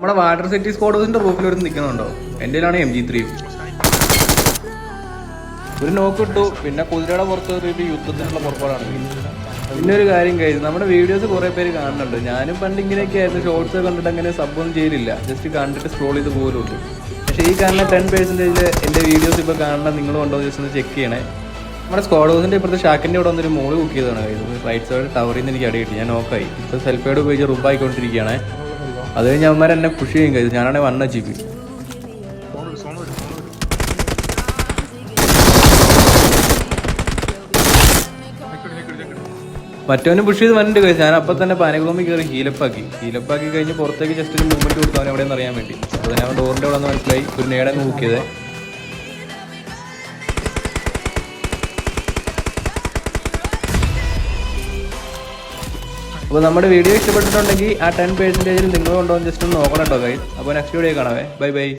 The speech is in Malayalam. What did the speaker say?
നമ്മുടെ വാട്ടർ സിറ്റി സ്കോഡിന്റെ റൂഫിൽ ഒരു നിൽക്കുന്നുണ്ടോ? എന്റെ എം ജി ത്രീ ഒരു നോക്ക് ഇട്ടു. പിന്നെ കുതിരയുടെ പുറത്ത് കയറിയിട്ട് യുദ്ധത്തിനുള്ള പുറപ്പാടാണ്. പിന്നെ ഒരു കാര്യം കഴിഞ്ഞു. നമ്മുടെ വീഡിയോസ് കുറേ പേര് കാണുന്നുണ്ട്. ഞാനും പണ്ട് ഇങ്ങനെയൊക്കെ ആയിരുന്നു. ഷോർട്സ് കണ്ടിട്ട് അങ്ങനെ സബ് ഒന്നും ചെയ്തില്ല. ജസ്റ്റ് കണ്ടിട്ട് സ്ക്രോൾ ചെയ്ത് പോലുള്ളൂ പക്ഷേ ഈ കാരണം ടെൻ പേഴ്സന്റേജിൽ എന്റെ വീഡിയോസ് ഇപ്പോൾ കാണണം നിങ്ങൾ കൊണ്ടോ ജസ്റ്റ് ഒന്ന് ചെക്ക് ചെയ്യണേ. നമ്മുടെ സ്ക്വാഡ് ഹൗസിന്റെ ഇപ്പോഴത്തെ ഷാക്കിന്റെ ഇവിടെ വന്നൊരു മോൾ കുക്ക് ചെയ്തതാണ്. റൈറ്റ് സൈഡ് ടവറിൽ നിന്ന് എനിക്ക് അടി കിട്ടി. ഞാൻ നോക്കായി ഇപ്പോൾ സെൽഫേഡ് ഉപയോഗിച്ച് റുബായിക്കൊണ്ടിരിക്കുകയാണ് അത് കഴിഞ്ഞ് അവന്മാർ എന്നെ പുഷ് ചെയ്യും കഴിച്ചു ഞാനാണെങ്കിൽ വണ്ണ ജി പി മറ്റവനും പുഷ് ചെയ്ത് വന്നിട്ട് കഴിച്ചു ഞാൻ അപ്പൊ തന്നെ പാനകുളമ്പിൽ കയറി ഹീലപ്പാക്കി ഹീലപ്പാക്കി കഴിഞ്ഞ് പുറത്തേക്ക് ജസ്റ്റ് ഒരു മൂവ്മെന്റ് കൊടുത്തു അവൻ എവിടെയെന്ന് അറിയാൻ വേണ്ടി. അപ്പോൾ ഞാൻ ഡോറിന്റെ അവിടെ നിന്ന് മനസ്സിലായി. ഒരു നേടാൻ ബുക്ക് അപ്പോൾ നമ്മുടെ വീഡിയോ ഇഷ്ടപ്പെട്ടിട്ടുണ്ടെങ്കിൽ ആ ടെൻ പെർസെന്റേജിൽ നിങ്ങൾ കൊണ്ടുവന്ന് ജസ്റ്റ് ഒന്ന് നോക്കണം കേട്ടോ ഗൈസ് അപ്പോൾ നെക്സ്റ്റ് വീഡിയോ കാണാവേ ബൈ ബൈ.